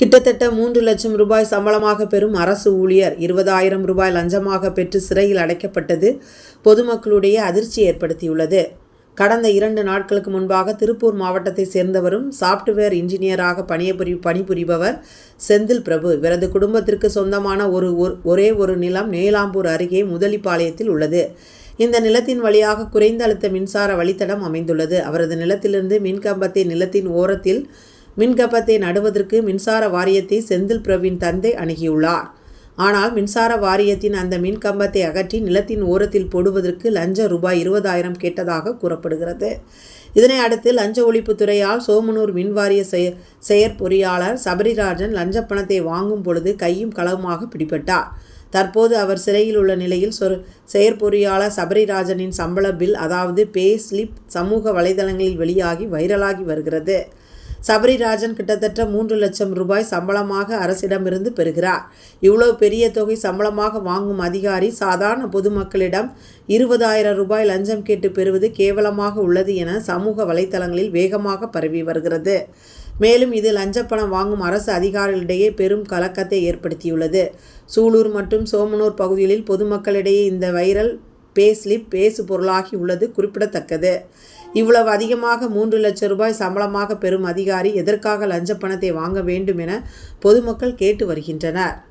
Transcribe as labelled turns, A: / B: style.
A: கிட்டத்தட்ட மூன்று லட்சம் ரூபாய் சம்பளமாக பெறும் அரசு ஊழியர் இருபதாயிரம் ரூபாய் லஞ்சமாக பெற்று சிறையில் அடைக்கப்பட்டது பொதுமக்களுடைய அதிர்ச்சி ஏற்படுத்தியுள்ளது. கடந்த இரண்டு நாட்களுக்கு முன்பாக திருப்பூர் மாவட்டத்தை சேர்ந்தவரும் சாப்ட்வேர் இன்ஜினியராக பணியபுரி பணிபுரிபவர் செந்தில் பிரபு. இவரது குடும்பத்திற்கு சொந்தமான ஒரு ஒரே ஒரு நிலம் நேலாம்பூர் அருகே முதலிப்பாளையத்தில் உள்ளது. இந்த நிலத்தின் வழியாக குறைந்த அழுத்த மின்சார வழித்தடம் அமைந்துள்ளது. அவரது நிலத்திலிருந்து மின்கம்பத்தை நிலத்தின் ஓரத்தில் மின்கம்பத்தை நடுவதற்கு மின்சார வாரியத்தை செந்தில் பிரவின் தந்தை அணுகியுள்ளார். ஆனால் மின்சார வாரியத்தின் அந்த மின்கம்பத்தை அகற்றி நிலத்தின் ஓரத்தில் போடுவதற்கு லஞ்ச ரூபாய் இருபதாயிரம் கேட்டதாக கூறப்படுகிறது. இதனை அடுத்து லஞ்ச ஒழிப்புத்துறையால் சோமனூர் மின்வாரிய செய செயற்பொறியாளர் சபரிராஜன் லஞ்ச பணத்தை வாங்கும் பொழுது கையும் களவுமாக பிடிபட்டார். தற்போது அவர் சிறையில் உள்ள நிலையில் சொ செயற்பொறியாளர் சபரிராஜனின் சம்பள பில் அதாவது பே ஸ்லிப் சமூக வலைதளங்களில் வெளியாகி வைரலாகி வருகிறது. சபரிராஜன் கிட்டத்தட்ட மூன்று லட்சம் ரூபாய் சம்பளமாக அரசிடமிருந்து பெறுகிறார். இவ்வளவு பெரிய தொகை சம்பளமாக வாங்கும் அதிகாரி சாதாரண பொதுமக்களிடம் இருபதாயிரம் ரூபாய் லஞ்சம் கேட்டு பெறுவது கேவலமாக உள்ளது என சமூக வலைத்தளங்களில் வேகமாக பரவி வருகிறது. மேலும் இது லஞ்சப்பணம் வாங்கும் அரசு அதிகாரிகளிடையே பெரும் கலக்கத்தை ஏற்படுத்தியுள்ளது. சூலூர் மற்றும் சோமனூர் பகுதிகளில் பொதுமக்களிடையே இந்த வைரல் பேஸ்லிப் பேசு பொருளாகி உள்ளது குறிப்பிடத்தக்கது. இவ்வளவு அதிகமாக மூன்று லட்சம் ரூபாய் சம்பளமாக பெறும் அதிகாரி எதற்காக லஞ்ச பணத்தை வாங்க வேண்டும் என பொதுமக்கள் கேட்டு வருகின்றனர்.